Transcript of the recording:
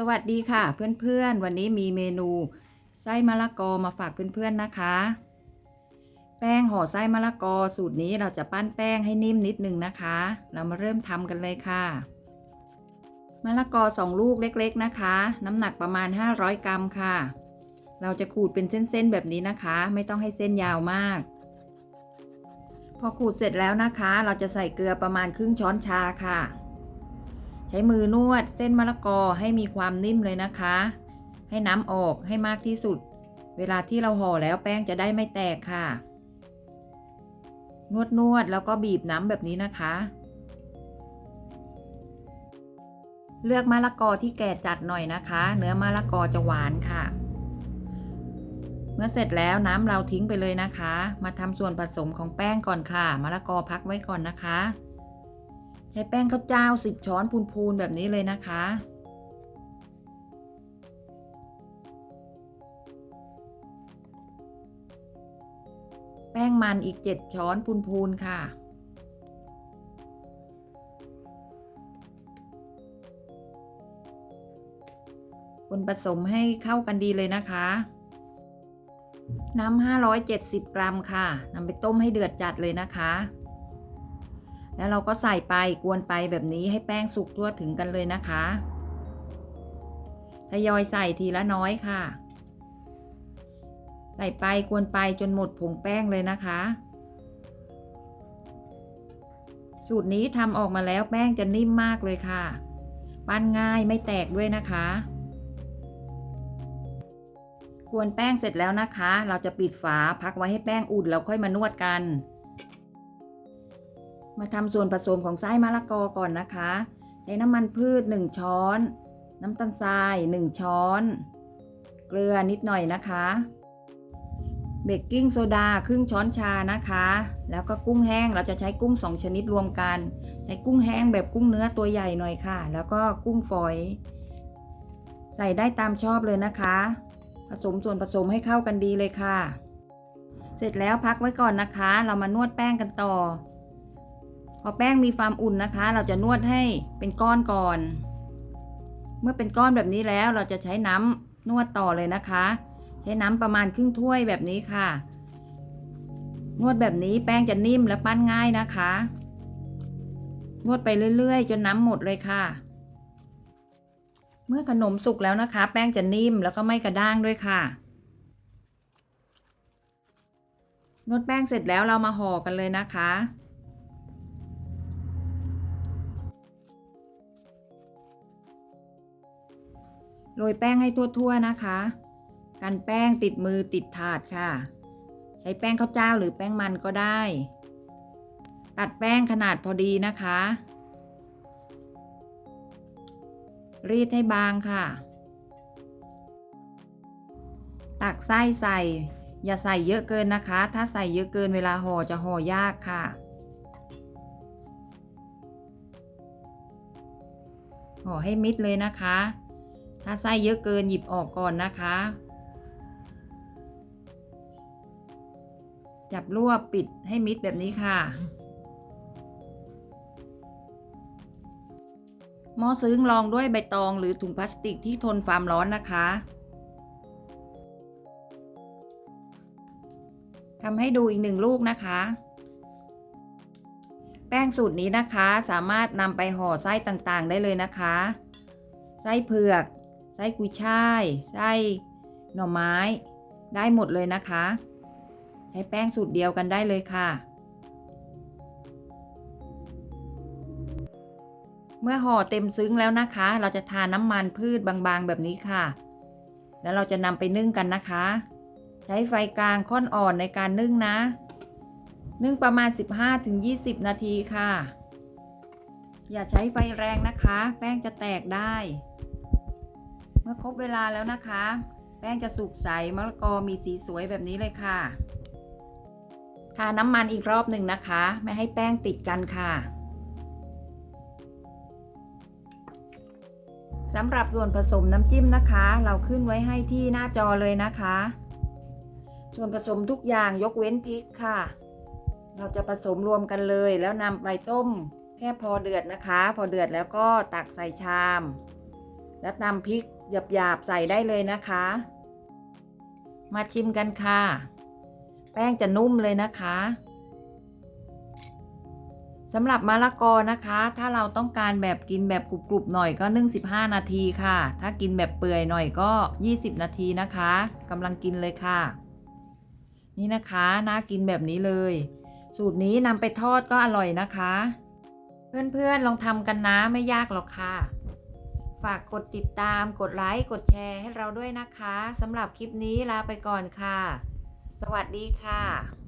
สวัสดีค่ะเพื่อนๆ วันนี้มีเมนูไส้มะละกอมาฝากเพื่อนๆนะคะ แป้งห่อไส้มะละกอสูตรนี้เราจะปั้นแป้งให้นิ่มนิดนึงนะคะ เรามาเริ่มทำกันเลยค่ะมะละกอสองลูกเล็กๆนะคะ น้ำหนักประมาณ 500 กรัมค่ะ เราจะขูดเป็นเส้นๆแบบนี้นะคะ ไม่ต้องให้เส้นยาวมาก พอขูดเสร็จแล้วนะคะ เราจะใส่เกลือประมาณครึ่งช้อนชาค่ะ ใช้มือนวดเส้นมะละกอให้มีความนิ่มเลยนะคะ ให้น้ำออกให้มากที่สุด เวลาที่เราห่อแล้วแป้งจะได้ไม่แตกค่ะ นวดนวดแล้วก็บีบน้ำแบบนี้นะคะ เลือกมะละกอที่แก่จัดหน่อยนะคะ เนื้อมะละกอจะหวานค่ะ เมื่อเสร็จแล้วน้ำเราทิ้งไปเลยนะคะ มาทำส่วนผสมของแป้งก่อนค่ะ มะละกอพักไว้ก่อนนะคะ ช้แป้งข้าวเจ้า 10 ช้อนพูนๆแบบนี้เลยนะคะ แป้งมันอีก 7 ช้อนพูนๆค่ะคนผสมให้เข้ากันดีเลยนะคะ น้ำ 570 กรัมค่ะนำไปต้มให้เดือดจัดเลยนะคะ แล้วเราก็ใส่ไปกวนไปแบบนี้ให้แป้งสุกทั่วถึงกันเลยนะคะทยอยใส่ทีละน้อยค่ะ ใส่ไปกวนไปจนหมดผงแป้งเลยนะคะ สูตรนี้ทำออกมาแล้วแป้งจะนิ่มมากเลยค่ะ ปั้นง่ายไม่แตกด้วยนะคะ กวนแป้งเสร็จแล้วนะคะ เราจะปิดฝาพักไว้ให้แป้งอุ่นแล้วค่อยมานวดกัน มาทำส่วนผสมของไส้มะละกอก่อนนะคะใช้น้ำมันพืช 1 ช้อน น้ำตาลทราย 1 ช้อน เกลือนิดหน่อยนะคะ เบกกิ้งโซดาครึ่งช้อนชานะคะ แล้วก็กุ้งแห้งเราจะใช้กุ้ง 2 ชนิดรวมกัน ใช้กุ้งแห้งแบบกุ้งเนื้อตัวใหญ่หน่อยค่ะ แล้วก็กุ้งฝอย ใส่ได้ตามชอบเลยนะคะ ผสมส่วนผสมให้เข้ากันดีเลยค่ะ เสร็จแล้วพักไว้ก่อนนะคะ เรามานวดแป้งกันต่อ อแป้งมีความอุ่นนะคะ เราจะนวดให้เป็นก้อนก่อน เมื่อเป็นก้อนแบบนี้แล้วเราจะใช้น้ำนวดต่อเลยนะคะ ใช้น้ำประมาณครึ่งถ้วยแบบนี้ค่ะ นวดแบบนี้แป้งจะนิ่มและปั้นง่ายนะคะ นวดไปเรื่อยๆ จนน้ำหมดเลยค่ะ เมื่อขนมสุกแล้วนะคะ แป้งจะนิ่มแล้วก็ไม่กระด้างด้วยค่ะนวดแป้งเสร็จแล้วเรามาห่อกันเลยนะคะ โรยแป้งให้ทั่วๆนะคะ กันแป้งติดมือติดถาดค่ะ ใช้แป้งข้าวเจ้าหรือแป้งมันก็ได้ ตัดแป้งขนาดพอดีนะคะ รีดให้บางค่ะ ตักไส้ใส่ อย่าใส่เยอะเกินนะคะ ถ้าใส่เยอะเกินเวลาห่อจะห่อยากค่ะห่อให้มิดเลยนะคะ ถ้าไส้เยอะเกินหยิบออกก่อนนะคะ จับรวบปิดให้มิดแบบนี้ค่ะ หม้อซึ้งรองด้วยใบตองหรือถุงพลาสติกที่ทนความร้อนนะคะทำให้ดูอีกหนึ่งลูกนะคะ แป้งสูตรนี้นะคะสามารถนำไปห่อไส้ต่างๆได้เลยนะคะ ไส้เผือก ไส้กุยช่าย ไส้หน่อไม้ ได้หมดเลยนะคะ ใช้แป้งสูตรเดียวกันได้เลยค่ะ เมื่อห่อเต็มซึ้งแล้วนะคะ เราจะทาน้ำมันพืชบางๆแบบนี้ค่ะ แล้วเราจะนำไปนึ่งกันนะคะ ใช้ไฟกลางค่อนอ่อนในการนึ่งนะ นึ่งประมาณ 15-20 นาทีค่ะ อย่าใช้ไฟแรงนะคะ แป้งจะแตกได้ มื่อครบเวลาแล้วนะคะ แป้งจะสุกใสมะละกอมีสีสวยแบบนี้เลยค่ะ ทาน้ำมันอีกรอบหนึ่งนะคะ ไม่ให้แป้งติดกันค่ะสำหรับส่วนผสมน้ำจิ้มนะคะ เราขึ้นไว้ให้ที่หน้าจอเลยนะคะ ส่วนผสมทุกอย่างยกเว้นพริกค่ะ เราจะผสมรวมกันเลย แล้วนำไปต้มแค่พอเดือดนะคะ พอเดือดแล้วก็ตักใส่ชาม แล้วตำพริกหยาบๆใส่ได้เลยนะคะ มาชิมกันค่ะ แป้งจะนุ่มเลยนะคะสำหรับมะละกอนะคะ ถ้าเราต้องการแบบกินแบบกรุบๆหน่อยก็นึ่ง15 นาทีค่ะ ถ้ากินแบบเปื่อยหน่อยก็ 20 นาทีนะคะกำลังกินเลยค่ะ นี่นะคะน่ากินแบบนี้เลย สูตรนี้นำไปทอดก็อร่อยนะคะ เพื่อนๆลองทำกันนะไม่ยากหรอกค่ะ ฝากกดติดตามกดไลค์กดแชร์ให้เราด้วยนะคะสำหรับคลิปนี้ลาไปก่อนค่ะ สวัสดีค่ะ